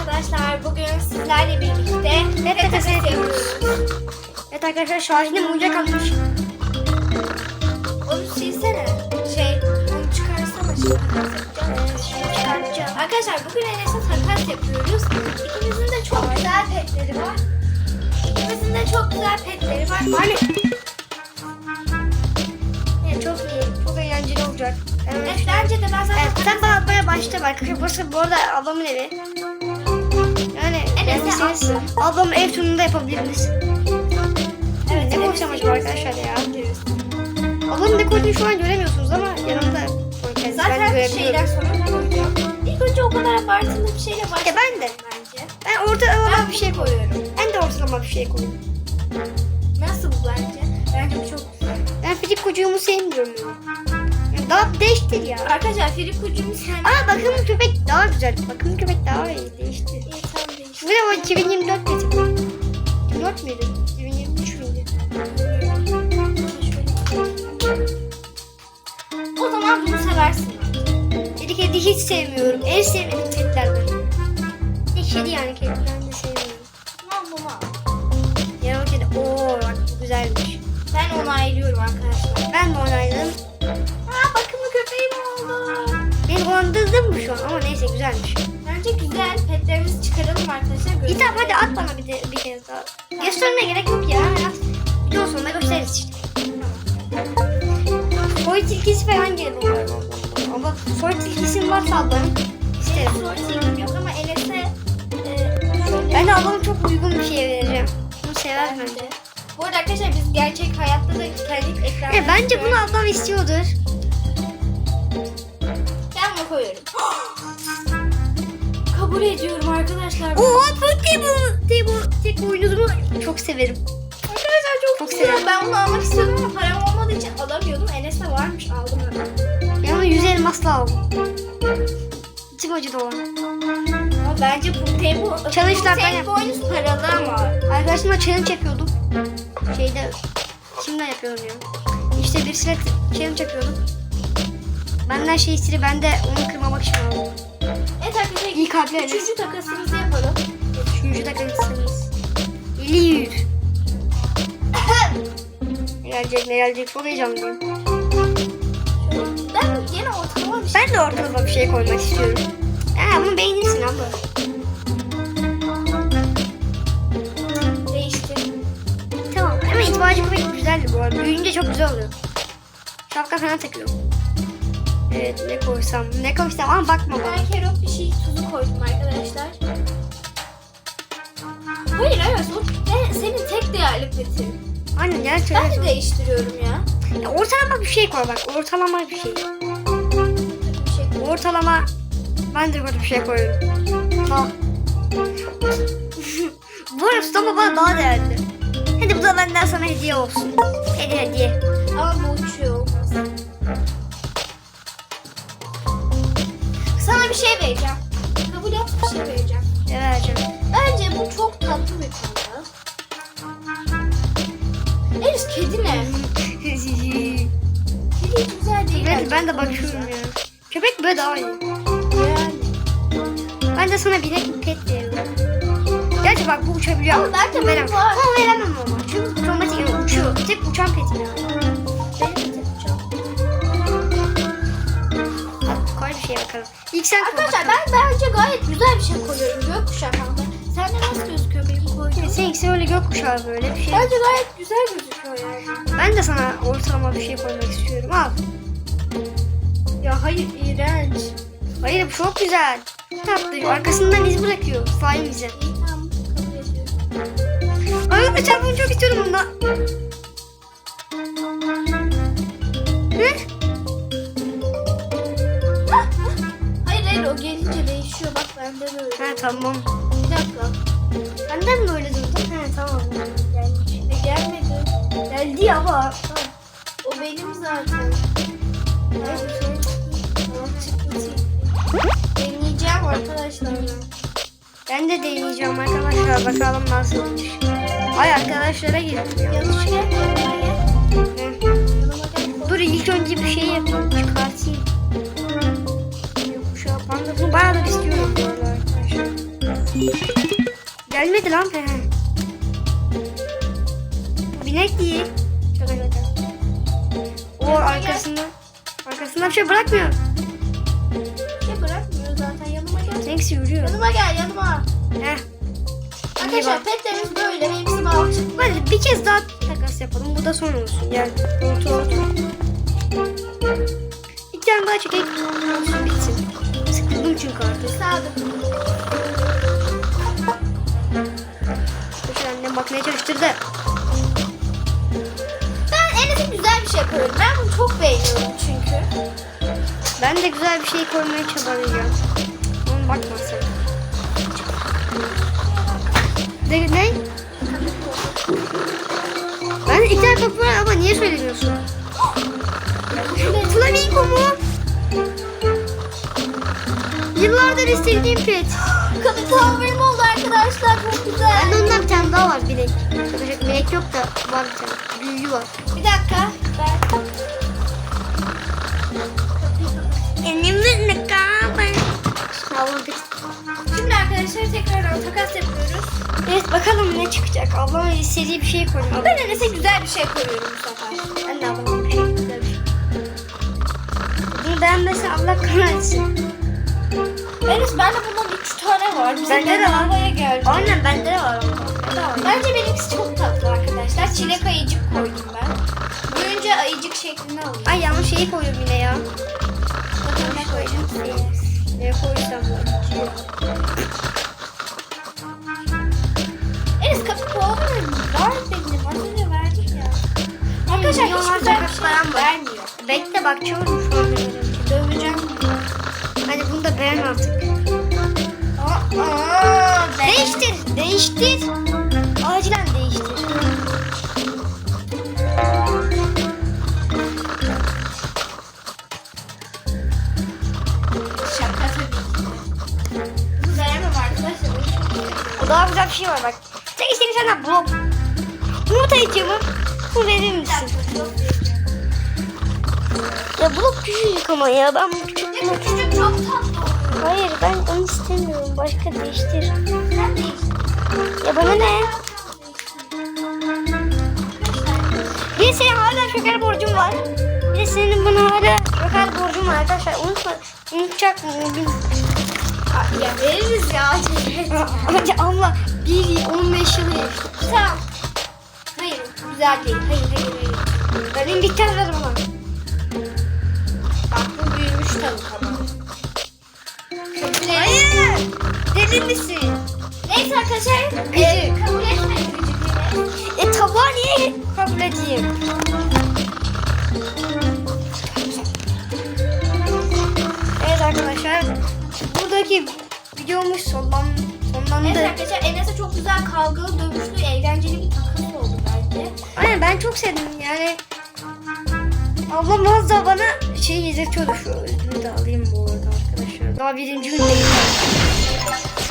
arkadaşlar. Bugün sizlerle birlikte Evet, patates yapıyoruz. Evet arkadaşlar Şahin'im uyuyacak kalmış. Onu silsene. Şey, onu çıkarsana şimdi. Evet. Arkadaşlar bugün Enes'e takas yapıyoruz. İkimizin de çok güzel petleri var. İkimizin de çok güzel petleri var. Hani? Evet, çok iyi. Çok eğlenceli olacak. Evet. Evet, bence de ben zaten Evet, sen bana başla bak. Burası bu arada ablamın evi. Sen ablamın ev turunu da yapabiliriz. Evet, Ne koysam acaba arkadaşlar ya? Ablamın ne koyduğunu şu an göremiyorsunuz ama yanımda Zaten şeyden sonra. İlk önce o kadar abartılı bir şeyle başlayalım Ya ben de. bence. Ben ortalama Ben bir şey koyuyorum. koyuyorum. Ben de ortalama bir şey koyuyorum. Nasıl bu bence? Bence bu çok güzel. Ben Filip kocuğumu sevmiyorum. Daha değiştir ya. Arkadaşlar Filip Kucu'mu sen... Aa bakımlı köpek daha güzel. Bakımlı köpek daha iyi değişti. İyi tamam değişti. Bu ne o 2024 getirdi. 2024 müydü? 2023 müydü? O zaman bunu seversin. Kedi kedi hiç sevmiyorum. En sevmediğim kedilerden. Güzelmiş. Bence güzel. Petlerimizi çıkaralım arkadaşlar. Görelim. tamam hadi at bana bir, de, bir kez daha. Göstermeye gerek yok ya. At. Video sonunda gösteririz işte. Soy tilkisi falan gelir umarım. Ama soy tilkisinin varsa ablanın isterim. Soru ilgim yok ama Enes'e e. Ben de ablamın çok uygun bir şey vereceğim. Bunu sever Ben bence. Bu arada arkadaşlar biz gerçek hayatta da kendi ekranlarımızda... E, bence bunu ablam istiyordur. Ben bunu koyuyorum. Kabul ediyorum arkadaşlar. Tek bu, tek bu, tek boynuzunu çok severim. Arkadaşlar çok, Çok güzel. severim. Ben bunu almak istiyordum ama param olmadığı için alamıyordum. Enes'te varmış aldım hemen. Ben onu 100 elmasla aldım. İçim acıdı o. Ama bence bu tempo... Challenge'lardan bu yap. boynuz paralı ama. Arkadaşımla challenge yapıyordum. Şeyde, kimden yapıyorum ya? İşte birisiyle challenge yapıyordum. Benden şey istedi, ben de onu kırmamak için aldım. İyi kalpli Enes. üçüncü takasımızı yapalım. Üçüncü. 50 100. Ne gelecek ne gelecek çok heyecanlıyım. Ben yine ortalama bir şey. Ben de ortalama bir şey koymak istiyorum. Ha bunu beğenirsin abla. değişti. Tamam ama itibacı köpek güzeldi bu arada. Büyüyünce çok güzel oluyor. Şapka falan takıyorum. Evet ne koysam ne koysam ama bakma bana. Ben kerop bir şey tuzu koydum arkadaşlar. Hayır evet ne, senin tek değerli petin. Aynen gerçekten. Ben de değiştiriyorum ya. Ya, ortalama bir şey koy bak ortalama bir şey. Kötü bir şey koy. Ortalama ben de kötü bir şey koyuyorum. Tamam. bu arada tutama bana daha değerli. Hadi bu da benden sana hediye olsun. Hediye hediye. Ama bu uçuyor olmaz. Şey vereceğim. Kabul et bir şey vereceğim. Ne vereceğim? Bence bu çok tatlı bir panda. Eris kedi ne? Kedi güzel değil. bence. ben de bakıyorum ya. Köpek böyle daha iyi. Yani. Ben de sana binek pet veriyorum. Gerçi bak bu uçabiliyor. Ama veremem. bu var. Ama veremem ama. Çünkü kromatik yani uçuyor. Tek uçan petim yani. Bence gayet güzel bir şey koyuyorum. Gökkuşağı panda. Sen de nasıl gözüküyor benim koyduğum? Seninkisi öyle gökkuşağı böyle bir şey. Bence gayet güzel gözüküyor yani. Ben de sana ortalama bir şey koymak istiyorum. Al. Ya hayır iğrenç. Hayır bu çok güzel. Tatlı. Arkasından iz bırakıyor. Faim izi. Tamam kabul ediyorum. Çok istiyorum bundan. Bende de öyle. Ha tamam. Bir dakika. Benden mi öyle durdun? Ha tamam. Gelmiş. E, gelmedi. Geldi ama. Ha, O benim zaten. Şey? Deneyeceğim arkadaşlar ben. Ben de deneyeceğim arkadaşlar. Bakalım nasılmış. Ay arkadaşlara girdim. Yanlış gel. Yanıma gel. Gel. Dur ilk önce bir şey yapayım. Çıkartayım. Yok şu an panda. Bunu bayağı da istiyorum Gelmedi lan. He. Binek değil. Şaka şaka. O arkasında. Arkasında bir şey bırakmıyor. Şey bırakmıyor zaten yanıma gel. Seninkisi yürüyor. Yanıma gel yanıma. Heh. Arkadaşlar petlerimiz böyle. Hepsi balçık. Hadi bir kez daha takas yapalım. Bu da son olsun. Gel. Otur otur. Bir tane daha çekek. Bitsin. Sıkıldım çünkü artık. Sadık. Koş bakmaya çalıştırdı. Ben Enes'e güzel bir şey koyuyorum. Ben bunu çok beğeniyorum çünkü. Ben de güzel bir şey koymaya çabalayacağım. Ama bakma sen. Ne? ne? Ben iki tane kapı var ama niye söylemiyorsun? Flamingo mu? Yıllardır istediğim pet. Tavırım oldu arkadaşlar. Çok güzel. Bende ondan bir tane daha var bilek. Şaka bilek yok da var bir tane. Büyüğü var. Bir dakika. Ben... Elimde ne pet. Şimdi arkadaşlar tekrardan takas yapıyoruz. Evet bakalım ne çıkacak. Ablam istediği bir şey koyuyor. Ben Enes'e güzel bir şey koyuyorum bu sefer. Ben de ablama bir şey güzel bir şey. Bunu beğenmezsen Allah kahretsin. Enes bende bundan 3 tane var. Bende de var. bedavaya geldi. Aynen bende de var. Bence benimkisi çok tatlı arkadaşlar. Çilek ayıcık koydum ben. Büyünce ayıcık şeklinde alıyor. Ay yanlış şeyi koydum yine ya. Bakın ne koyacağım. Ne koysam. Enes kapı kovalamıyorum. Var benim. Az önce verdik ya. Arkadaşlar hiç milyonlarca güzel bir kapı şey vermiyor. Bekle bakıyorum şu daha güzel bir şey var bak. Sen istediğin senden blok. Yumurta mu? Bu verir misin? Ya blok küçücük ama ya. Ben bu küçük Ne küçücük çok tatlı. Hayır ben onu istemiyorum. Başka değiştir. Ya bana ne? Bir senin hala şeker borcun var. Bir de senin bana hala şeker borcun var arkadaşlar. Unutma. Unutacak mı? Bilmiyorum. Ya veririz ya. Hadi Allah. Bir 15 yılı geçti. tamam. Hayır güzel değil. Hayır hayır hayır. Benim bir tane ver bana. Bak bu büyümüş ama. Kabul et. Hayır. Deli misin? Neyse arkadaşlar. Gıcık. E, kabul etmeyin gıcıkları. E tabağı niye kabul edeyim? Buradaki videomuz sonlan, sonlandı. Evet arkadaşlar Enes'e çok güzel kavgalı dövüşlü eğlenceli bir takas oldu bence. Aynen ben çok sevdim yani. Ablam az da bana şey izletiyordu şu ödülü de alayım bu arada arkadaşlar. Daha birinci gündeyim.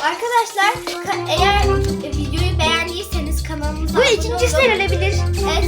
Arkadaşlar ka- eğer e, videoyu beğendiyseniz kanalımıza Bu ikincisi de gelebilir. Evet,